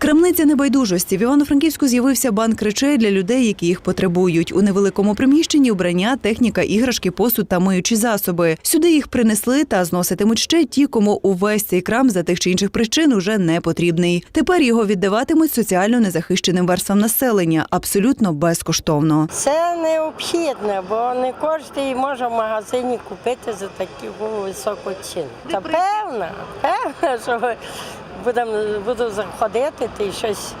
Крамниця небайдужості в Івано-Франківську з'явився банк речей для людей, які їх потребують. У невеликому приміщенні убрання, техніка, іграшки, посуд та миючі засоби. Сюди їх принесли та зноситимуть ще ті, кому увесь цей крам за тих чи інших причин уже не потрібний. Тепер його віддаватимуть соціально незахищеним верствам населення абсолютно безкоштовно. Це необхідно, бо не кожен може в магазині купити за таку високу ціну. Та певно, певно, що будемо буду заходити й щось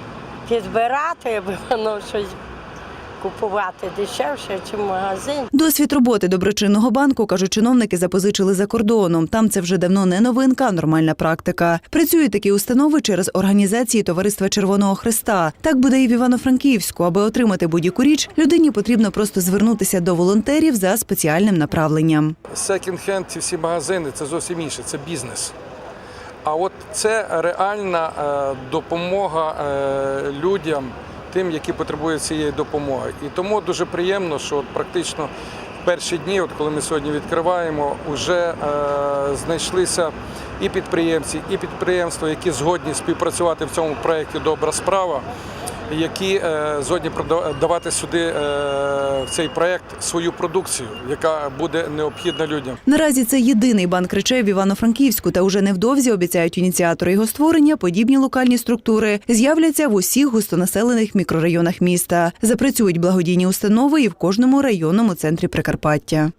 підбирати, аби воно щось купувати дешевше, ніж в магазині. Досвід роботи доброчинного банку, кажуть чиновники, запозичили за кордоном. Там це вже давно не новинка, а нормальна практика. Працюють такі установи через організації Товариства Червоного Христа. Так буде і в Івано-Франківську. Аби отримати будь-яку річ, людині потрібно просто звернутися до волонтерів за спеціальним направленням. Секонд-хенд, ці всі магазини це зовсім інше, це бізнес. А от це реальна е, допомога е, людям, тим, які потребують цієї допомоги. І тому дуже приємно, що от практично в перші дні, от коли ми сьогодні відкриваємо, вже е, знайшлися і підприємці, і підприємства, які згодні співпрацювати в цьому проєкті Добра справа, які е, згодні прода- давати сюди е, в цей проєкт свою продукцію, яка буде необхідна людям. Наразі це єдиний банк речей в Івано-Франківську, та уже невдовзі обіцяють ініціатори його створення. Подібні локальні структури з'являться в усіх густонаселених мікрорайонах міста. Запрацюють благодійні установи і в кожному районному центрі Прикарпаття.